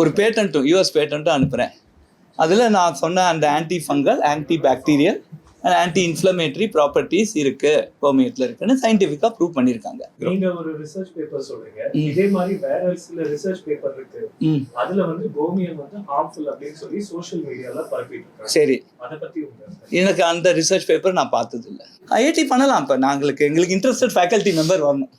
ஒரு பேட்டன்ட்டும் யூஎஸ் பேட்டன்ட்டும் அனுப்புகிறேன் அதில் நான் சொன்ன அந்த anti fungal anti bacterial anti inflammatory properties இருக்குது கோமியத்தில் இருக்குன்னு சயின்டிஃபிக்காக ப்ரூவ் பண்ணியிருக்காங்க நீங்க ஒரு ரிசர்ச் பேப்பர் சொல்றீங்க. இதே மாதிரி வேற சில ரிசர்ச் பேப்பர் இருக்கு. அதுல வந்து கோமியம் வந்து ஹார்ம்ஃபுல் அப்படின்னு சொல்லி சோஷியல் மீடியால பரப்பிட்டு இருக்காங்க. சரி. அத பத்தி எனக்கு அந்த ரிசர்ச் பேப்பர் நான் பார்த்தது இல்லை ஐஐடி பண்ணலாம் இப்போ. நாங்களுக்கு எங்களுக்கு இன்ட்ரெஸ்டட் ஃபேக்கல்ட்டி மெம்பர் வரணும்.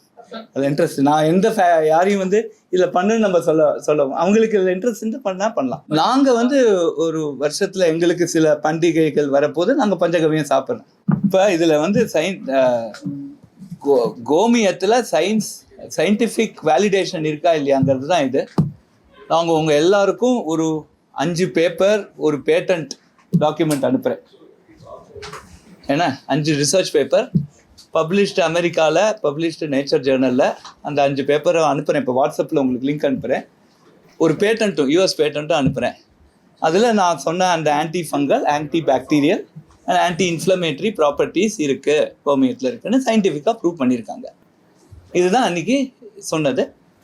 அது இன்ட்ரெஸ்ட் நான் எந்த யாரையும் வந்து இதில் பண்ணுன்னு நம்ம சொல்ல சொல்லுவோம் அவங்களுக்கு இதில் இன்ட்ரெஸ்ட் பண்ணால் பண்ணலாம். நாங்கள் வந்து ஒரு வருஷத்தில் எங்களுக்கு சில பண்டிகைகள் வரப்போது நாங்கள் பஞ்சகவியம் சாப்பிட்றோம். இப்போ இதில் வந்து சயின் கோ கோமியத்தில் சயின்ஸ் சயின்டிஃபிக் வேலிடேஷன் இருக்கா இல்லையாங்கிறது தான் இது. நாங்கள் உங்கள் எல்லாருக்கும் ஒரு அஞ்சு பேப்பர் ஒரு பேட்டன்ட் டாக்குமெண்ட் அனுப்புகிறேன் என்ன? அஞ்சு ரிசர்ச் பேப்பர் பப்ளிஷ்டு அமெரிக்காவில் பப்ளிஷ்டு நேச்சர் ஜேர்னலில் அந்த அஞ்சு பேப்பரை அனுப்புகிறேன் இப்போ வாட்ஸ்அப்பில் உங்களுக்கு லிங்க் அனுப்புகிறேன் ஒரு பேட்டன்ட்டும் யூஎஸ் பேட்டன்ட்டும் அனுப்புகிறேன் அதில் நான் சொன்ன அந்த anti fungal anti bacterial anti inflammatory properties இருக்குது கோமியத்தில் இருக்குன்னு சயின்டிஃபிக்காக ப்ரூவ் பண்ணியிருக்காங்க. இதுதான் அன்றைக்கி சொன்னது.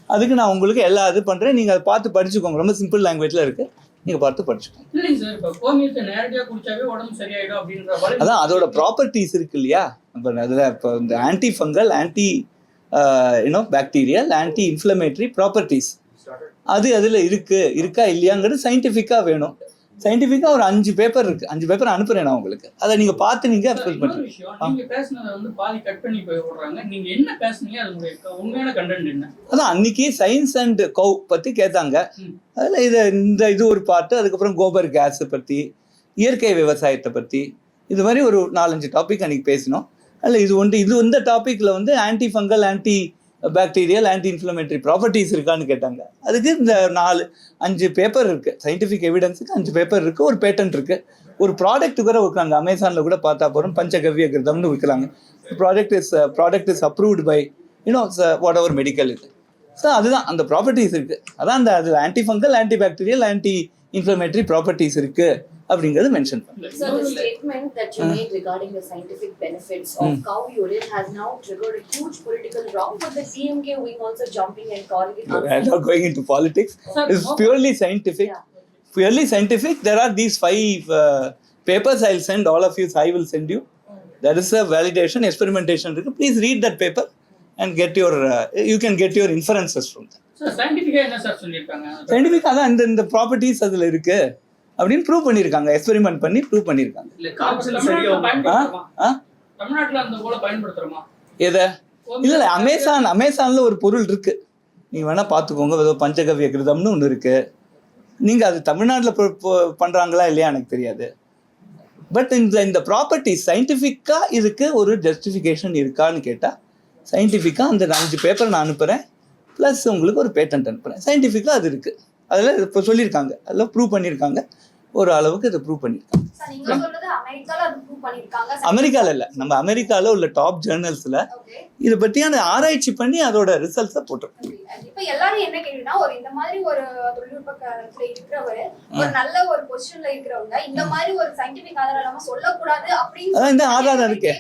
அதுக்கு நான் உங்களுக்கு எல்லா இது பண்ணுறேன் நீங்கள் அதை பார்த்து படிச்சுக்கோங்க. ரொம்ப சிம்பிள் லாங்குவேஜில் இருக்குது நீங்கள் பார்த்து படிச்சுக்கோங்க. இல்லைங்க சார் இப்போ கோமியத்தை நேரடியா குடிச்சாவே உடம்பு சரியாயிடும் அப்படின்ற வரை அதான் அதோட ப்ராப்பர்ட்டிஸ் இருக்கு இல்லையா? இப்போ அதில் இப்போ இந்த anti fungal anti you know bacterial anti inflammatory properties அது அதில் இருக்கு இருக்கா இல்லையாங்கிறது சயின்டிஃபிக்காக வேணும். சயின்டிஃபிக்காக ஒரு அஞ்சு பேப்பர் இருக்கு. அஞ்சு பேப்பர் அனுப்புறேன் நான் உங்களுக்கு. அதை நீங்கள் பார்த்து நீங்கள் ஃபில் இன்னொரு பண்ணுங்க விஷயம் நீங்க பேசுனதை வந்து பாதி கட் பண்ணி போய் விடுறாங்க நீங்க என்ன பேசுனீங்க? அதனுடைய உண்மையான கண்டென்ட் என்ன? அதான் அன்னைக்கு சயின்ஸ் அண்ட் கவ் பற்றி கேட்டாங்க. அதில் இது இந்த இது ஒரு பாட்டு அதுக்கப்புறம் கோபர் கேஸ் பற்றி இயற்கை விவசாயத்தை பற்றி இது மாதிரி ஒரு நாலஞ்சு டாபிக் அன்னைக்கு பேசினோம். அதில் இது ஒன்று இது இந்த டாப்பிக்கில் வந்து anti fungal anti bacterial anti inflammatory properties இருக்கான்னு கேட்டாங்க. அதுக்கு இந்த நாலு அஞ்சு பேப்பர் இருக்குது சயின்டிஃபிக் எவிடன்ஸுக்கு அஞ்சு பேப்பர் இருக்குது ஒரு பேட்டன்ட் இருக்குது ஒரு ப்ராடக்ட் கூட விற்கிறாங்க அமேசானில் கூட பார்த்தா போகிறோம் பஞ்சகவ்ய கிருதம்னு விற்கிறாங்க product is product is approved by you know whatever medical இது. ஸோ அதுதான். அந்த ப்ராப்பர்ட்டிஸ் இருக்குது அதான் அந்த அதில் anti fungal anti bacterial anti inflammatory properties இருக்குது அப்படிங்கிறது மென்ஷன் பண்ணுறேன் So the statement that you made regarding the scientific benefits of cow urine has now triggered a huge political row with the DMK wing also jumping and calling it I'm not going into politics. Sir, It's no- purely scientific. Yeah. Purely scientific. There are these five uh, papers I'll send all of you. I will send you. That is a validation, experimentation. Please read that paper and get your. Uh, you can get your inferences from that. Sir சயின்டிஃபிக்கா என்ன sir சொல்லியிருக்காங்க scientific அதான் இந்த இந்த properties அதில் இருக்கு அப்படின்னு prove பண்ணியிருக்காங்க. Experiment பண்ணி ப்ரூவ் பண்ணியிருக்காங்க. எதை? இல்லை இல்லை அமேசான் அமேசானில் ஒரு பொருள் இருக்கு. நீங்கள் வேணால் பார்த்துக்கோங்க. ஏதோ பஞ்சகவ்ய கிருதம்னு ஒன்று இருக்கு. நீங்கள் அது தமிழ்நாட்டில் பண்ணுறாங்களா இல்லையா எனக்கு தெரியாது. பட் இந்த இந்த ப்ராப்பர்ட்டி சயின்டிஃபிக்காக இதுக்கு ஒரு ஜஸ்டிஃபிகேஷன் இருக்கான்னு கேட்டால் சயின்டிஃபிக்காக அந்த அஞ்சு பேப்பர் நான் அனுப்புகிறேன் ப்ளஸ் உங்களுக்கு ஒரு பேட்டன்ட் அனுப்புகிறேன் சயின்டிஃபிக்காக அது இருக்குது அதில் இப்போ சொல்லியிருக்காங்க அதில் ப்ரூவ் பண்ணியிருக்காங்க ஒரு அளவுக்கு இதை ப்ரூவ் பண்ணியிருக்காங்க. அமெரிக்காவில் இல்லை நம்ம அமெரிக்காவில் உள்ள டாப் ஜேர்னல்ஸில். இதை பற்றியான ஆராய்ச்சி பண்ணி அதோட ரிசல்ட்ஸை போட்டிருக்கோம் இப்ப எல்லாரும் என்ன கேள்வினா ஒரு இந்த மாதிரி ஒரு தொழில்நுட்ப காலத்துல இருக்கிறவரு ஒரு நல்ல ஒரு பொசிஷன்ல இருக்கிறவங்க இந்த மாதிரி ஒரு சயின்டிபிக் ஆதாரம் இல்லாம சொல்லக்கூடாது அப்படின்னு அதான் இந்த ஆதாரம் இருக்கே.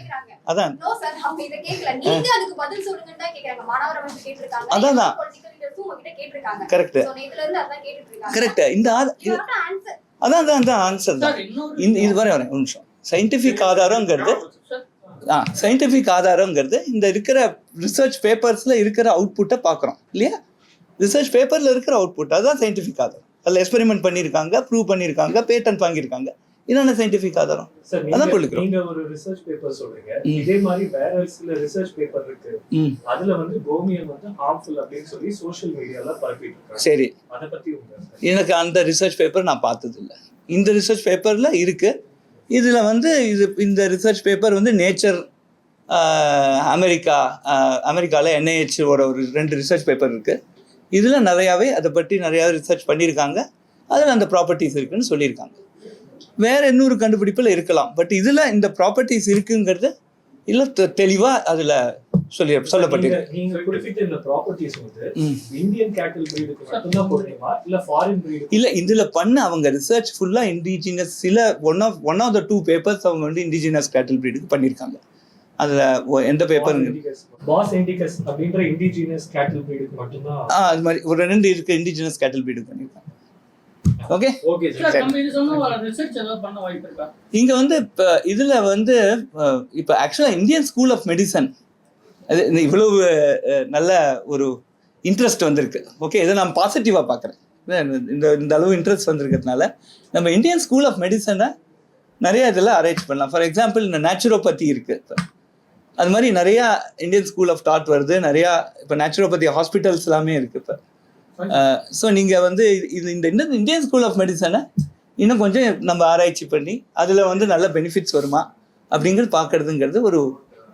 அதான் No sir, அவங்க இதை கேட்கல. நீங்க அதுக்கு பதில் சொல்லுங்கன்னு தான் கேக்குறாங்க. மாணவர் அமைப்பு கேட்டிருக்காங்க. அதான் கரெக்ட் So, நேத்துல இருந்து அதான் கேட்டுட்டு இருக்காங்க. கரெக்ட் இந்த. அதான் அதான் அதான் ஆன்சர் தான். இந்த இது வரை வரேன் ஒரு நிமிஷம். சயின்டிஃபிக் ஆதாரங்கிறது ஆ சயின்டிஃபிக் ஆதாரங்கிறது இந்த இருக்கிற ரிசர்ச் பேப்பர்ஸில் இருக்கிற அவுட்புட்டை பார்க்குறோம் இல்லையா? ரிசர்ச் பேப்பரில் இருக்கிற அவுட்புட் அதுதான் சயின்டிஃபிக் ஆதாரம். அதில் எக்ஸ்பெரிமெண்ட் பண்ணியிருக்காங்க ப்ரூவ் பண்ணியிருக்காங்க பேட்டன் வாங்கியிருக்காங்க. இதான சயின்டிஃபிக் ஆதாரம். அதான் சொல்லிக்கிறோம். நீங்க ஒரு ரிசர்ச் பேப்பர் சொல்றீங்க. இதே மாதிரி வேற சில ரிசர்ச் பேப்பர் இருக்கு. அதுல வந்து கோமியம் வந்து ஹார்ம்ஃபுல் அப்படின்னு சொல்லி சோஷியல் மீடியால பரப்பிட்டு இருக்காங்க. சரி. அத பத்தி எனக்கு அந்த ரிசர்ச் பேப்பர் நான் பார்த்ததில்ல. இந்த ரிசர்ச் பேப்பரில் இருக்குது இதில் வந்து இது இந்த ரிசர்ச் பேப்பர் வந்து நேச்சர் அமெரிக்கா அமெரிக்காவில் என்ஐஹெச்சோட ஒரு ரெண்டு ரிசர்ச் பேப்பர் இருக்குது இதில் நிறையாவே அதை பற்றி நிறையா ரிசர்ச் பண்ணியிருக்காங்க. அதில் அந்த ப்ராப்பர்ட்டிஸ் இருக்குன்னு சொல்லியிருக்காங்க. வேற இன்னொரு கண்டுபிடிப்பில் இருக்கலாம். பட் இதில் இந்த ப்ராப்பர்ட்டிஸ் இருக்குங்கிறது இல்லை தெளிவாக அதில் சொல்லி சொல்லப்பட்டிருக்கு. நீங்க- குறிப்பிட்ட இந்த ப்ராப்பர்ட்டிஸ் வந்து இந்தியன் கேட்டில் பிரீடுக்கு மட்டும்தான் பொருந்துமா இல்ல ஃபாரின் பிரீடு இல்ல இதுல பண்ண அவங்க ரிசர்ச் ஃபுல்லா இண்டிஜினஸ் சில one of one of the two papers அவங்க வந்து இண்டிஜினஸ் கேட்டில் பிரீடுக்கு பண்ணியிருக்காங்க. அதுல எந்த பேப்பர் பாஸ் இண்டிகஸ் அப்படின்ற இண்டிஜினியஸ் கேட்டில் பிரீடுக்கு மட்டும்தான்? அது மாதிரி ஒரு ரெண்டு இருக்கு இண்டிஜினஸ் கேட்டில் பிரீடுக்கு பண்ணியிருக்காங்க. ஓகே இருக்கா? இங்கே வந்து இப்போ இதில் வந்து இப்போ ஆக்சுவலாக இந்தியன் ஸ்கூல் ஆஃப் மெடிசன் அது இந்த இவ்வளவு நல்ல ஒரு இன்ட்ரெஸ்ட் வந்திருக்கு. ஓகே இதை நான் பாசிட்டிவாக பார்க்குறேன் இந்த இந்த அளவு இன்ட்ரெஸ்ட் வந்திருக்கிறதுனால நம்ம இந்தியன் ஸ்கூல் ஆஃப் மெடிசனை நிறைய இதில் அரேஞ்ச் பண்ணலாம். ஃபார் எக்ஸாம்பிள் இந்த நேச்சுரோபதி இருக்குது அது மாதிரி நிறையா இந்தியன் ஸ்கூல் ஆஃப் தாட் வருது. நிறையா இப்போ நேச்சுரோபதி ஹாஸ்பிட்டல்ஸ் எல்லாமே இருக்குது இப்போ ஸோ நீங்கள் வந்து இது இந்த இந்த இந்தியன் ஸ்கூல் ஆஃப் மெடிசனை இன்னும் கொஞ்சம் நம்ம ஆராய்ச்சி பண்ணி அதில் வந்து நல்ல பெனிஃபிட்ஸ் வருமா அப்படிங்கிறது பார்க்கறதுங்கிறது ஒரு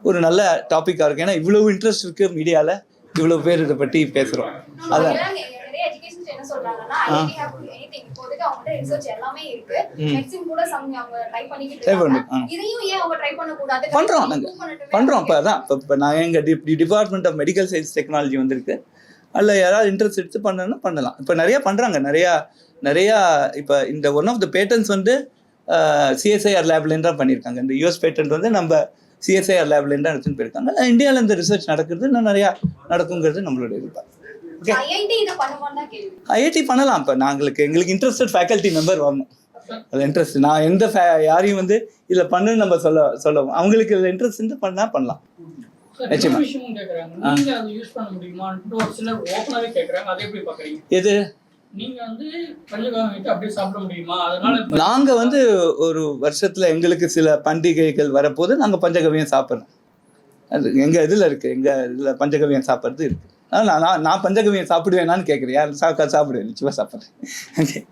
ஒரு நல்ல டாப்பிக்காக இருக்குது ஏன்னா இவ்வளவு இன்ட்ரெஸ்ட் இருக்குது மீடியாவில் இவ்வளோ பேர் இதை பற்றி பேசுகிறோம் அதான். எல்லாம் நெ- நிறைய எஜுகேஷன்ஸ் என்ன சொல்றாங்கன்னா ஐஐடி ஹேவ் எனிதிங் இப்போதைக்கு அவங்க ரிசர்ச் எல்லாமே இருக்கு. ம். மெடிசின் கூட சம் அவங்க ட்ரை பண்ணிக்கிட்டு Try இருக்காங்க. பண்ணு, ஆ. இதையும் ஏன் அவங்க ட்ரை பண்ண கூடாது பண்றோம் நாங்க. பண்ணுறோம் இப்போ அதான் இப்போ நான் எங்கள் D department of medical science technology வந்திருக்கு. அதில் யாராவது இன்ட்ரெஸ்ட் எடுத்து பண்ணணும்னா பண்ணலாம். இப்போ நிறையா பண்ணுறாங்க நிறையா நிறையா இப்போ இந்த ஒன் ஆஃப் த பேட்டன்ஸ் வந்து சிஎஸ்ஐஆர் லேப்லேருந்து தான் பண்ணியிருக்காங்க. இந்த யூஎஸ் பேட்டன்ட் வந்து நம்ம சிஎஸ்ஐஆர் லேப்லேருந்து தான் எடுத்துன்னு போயிருக்காங்க. இந்தியாவில் இந்த ரிசர்ச் நடக்கிறது இன்னும் நிறையா நடக்குங்கிறது நம்மளோட எதிர்பார்ப்பு. ஐஐடி பண்ணலாம். இப்போ நாங்களுக்கு எங்களுக்கு இன்ட்ரெஸ்டட் ஃபேக்கல்ட்டி மெம்பர் வரணும். அது இன்ட்ரெஸ்ட் நான் எந்த யாரையும் வந்து இதில் பண்ணுன்னு நம்ம சொல்ல சொல்ல அவங்களுக்கு இதில் இன்ட்ரெஸ்ட் பண்ணால் பண்ணலாம். நிச்சயமா. நீங்க எது? நீங்க வந்து ஒரு வருஷத்தில் எங்களுக்கு சில பண்டிகைகள் வரப்போது நாங்கள் பஞ்சகவியம் சாப்பிட்றோம். அது எங்கள் இதில் இருக்குது எங்கள் இதில் பஞ்சகவியம் சாப்பிட்றது அதனால் நான் நான் பஞ்சகவியம் சாப்பிடுவேனான்னு கேட்குறேன் யார் சாப்பிடுவேன். நிச்சயமாக சாப்பிட்றேன்.